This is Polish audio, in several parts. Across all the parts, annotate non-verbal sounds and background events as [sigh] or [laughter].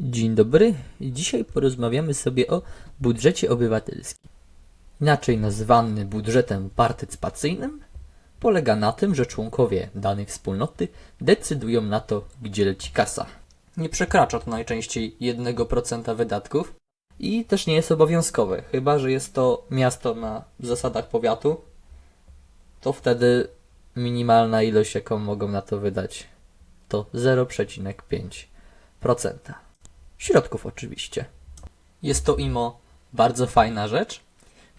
Dzień dobry. Dzisiaj porozmawiamy sobie o budżecie obywatelskim. Inaczej nazwany budżetem partycypacyjnym, polega na tym, że członkowie danej wspólnoty decydują na to, gdzie leci kasa. Nie przekracza to najczęściej 1% wydatków i też nie jest obowiązkowe, chyba że jest to miasto na zasadach powiatu, to wtedy minimalna ilość, jaką mogą na to wydać, to 0,5%. Środków oczywiście. Jest to imo bardzo fajna rzecz,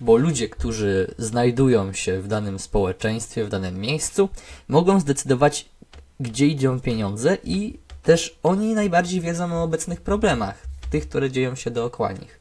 bo ludzie, którzy znajdują się w danym społeczeństwie, w danym miejscu, mogą zdecydować, gdzie idą pieniądze i też oni najbardziej wiedzą o obecnych problemach, tych, które dzieją się dookoła nich.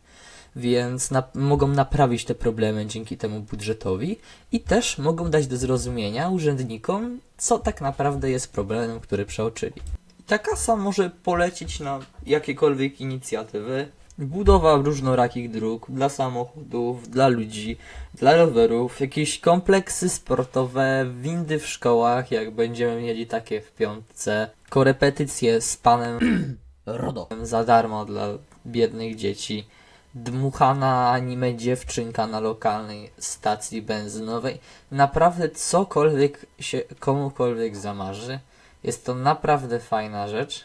Więc na, mogą naprawić te problemy dzięki temu budżetowi i też mogą dać do zrozumienia urzędnikom, co tak naprawdę jest problemem, który przeoczyli. Ta kasa może polecić na jakiekolwiek inicjatywy. Budowa różnorakich dróg dla samochodów, dla ludzi, dla rowerów, jakieś kompleksy sportowe, windy w szkołach, jak będziemy mieli takie w piątce, korepetycje z panem [clears throat] RODO za darmo dla biednych dzieci, dmuchana anime dziewczynka na lokalnej stacji benzynowej. Naprawdę cokolwiek się komukolwiek zamarzy. Jest to naprawdę fajna rzecz.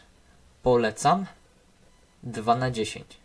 Polecam. 2 na 10.